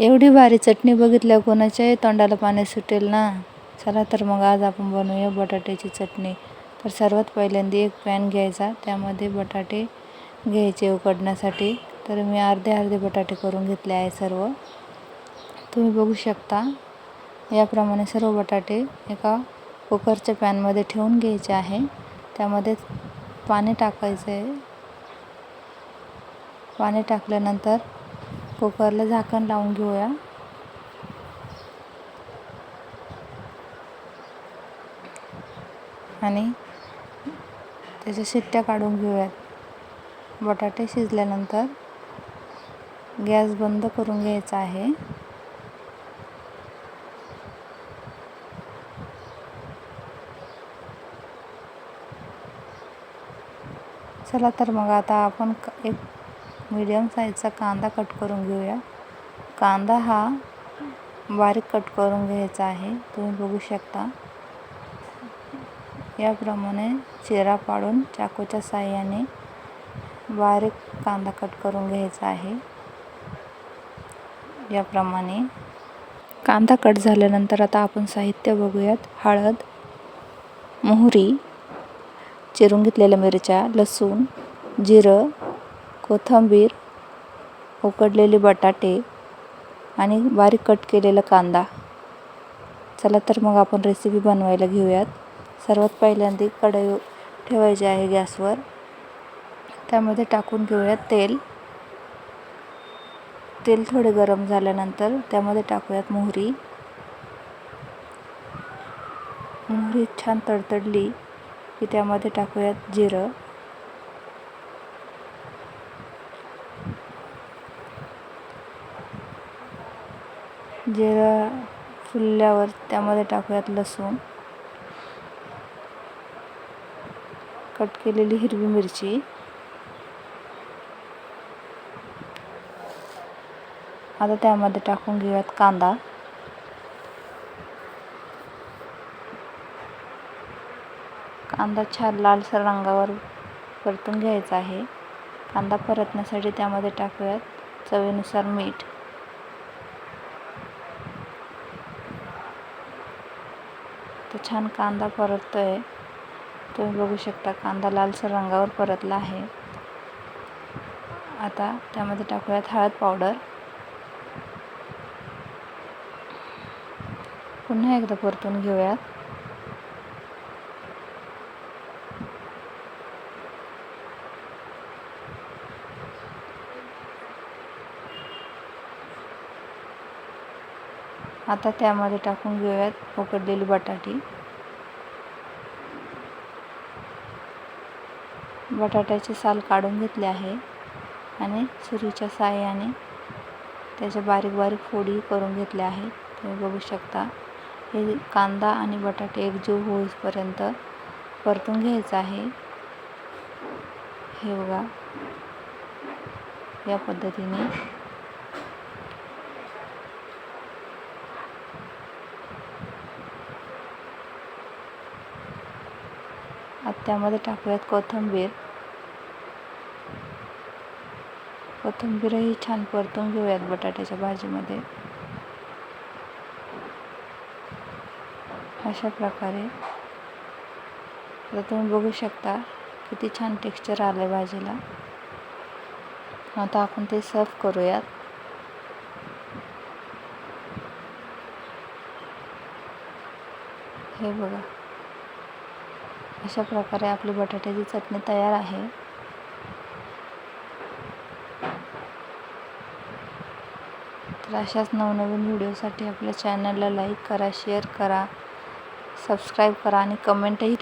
एवढी भारी चटणी बघितल्या कोणाच्याही तोंडाला पाणी सुटेल ना? चला तर मग आज आपण बनवूया बटाट्याची चटणी. तर सर्वात पहिल्यांदा एक पॅन घ्यायचा त्यामध्ये बटाटे घ्यायचे उकडण्यासाठी. तर मी अर्धे अर्धे बटाटे करून घेतले आहे सर्व. तुम्ही बघू शकता याप्रमाणे सर्व बटाटे एका कुकरच्या पॅनमध्ये ठेवून घ्यायचे आहे. त्यामध्ये पाणी टाकायचं आहे पाणी टाकल्यानंतर कुकरला झाकण लावून घेऊया. आणि त्याच्या शिट्ट्या काढून घेऊयात. बटाटे शिजल्यानंतर गॅस बंद करून घ्यायचा आहे. चला तर मग आता आपण एक मीडियम साईजचा कांदा कट करून घेऊया. कांदा हा बारीक कट करून घ्यायचा आहे. तुम्ही बघू शकता. याप्रमाणे चिरा पाडून चाकूच्या साह्याने बारीक कांदा कट करून घ्यायचा आहे. याप्रमाणे कांदा कट झाल्यानंतर आता आपण साहित्य बघूयात. हळद मोहरी चिरून घेतलेल्या मिरच्या लसूण जिरं कोथिंबीर उकडलेले बटाटे आणि बारीक कट केलेला कांदा. चला तर मग आपण रेसिपी बनवायला घेऊयात. सर्वात पहिल्यांदा कढई ठेवायची आहे गॅसवर. त्यामध्ये टाकून घेऊयात तेल. तेल थोडे गरम झाल्यानंतर त्यामध्ये टाकूयात मोहरी. मोहरी छान तडतडली की त्यामध्ये टाकूयात जिरं. जिरं फुलल्यावर त्यामध्ये टाकूयात लसूण. कट केलेली हिरवी मिरची. आता त्यामध्ये टाकून घेऊयात कांदा. कांदा छान लालसर रंगावर परतून घ्यायचा आहे. कांदा परतण्यासाठी त्यामध्ये टाकूयात चवीनुसार मीठ. छान कांदा परततो आहे तुम्ही बघू शकता कांदा लालसर रंगावर परतला आहे. आता त्यामध्ये टाकूयात हळद पावडर. पुन्हा एकदा परतून घेऊयात. आता त्यामध्ये टाकून घेऊयात उकडलेली बटाटी. बटाट्याचे साल काढून घेतले आहे आणि सुरीच्या साह्याने त्याच्या बारीक बारीक फोडी करून घेतल्या आहेत. तुम्ही बघू शकता हे कांदा आणि बटाटे एकजीव होईपर्यंत परतून घ्यायचं आहे. हे बघा या पद्धतीने आता त्यामध्ये टाकूयात कोथिंबीर. कोथिंबीरही छान परतून घेऊयात बटाट्याच्या भाजीमध्ये. अशा प्रकारे. आता तुम्ही बघू शकता किती छान टेक्स्चर आलं आहे भाजीला. आता आपण ते सर्व करूयात. हे बघा. अशा प्रकारे आपली बटाट्याची चटणी तयार आहे. तर अशाच नवनवीन व्हिडिओसाठी आपल्या चॅनलला लाईक करा शेअर करा सबस्क्राईब करा आणि कमेंटही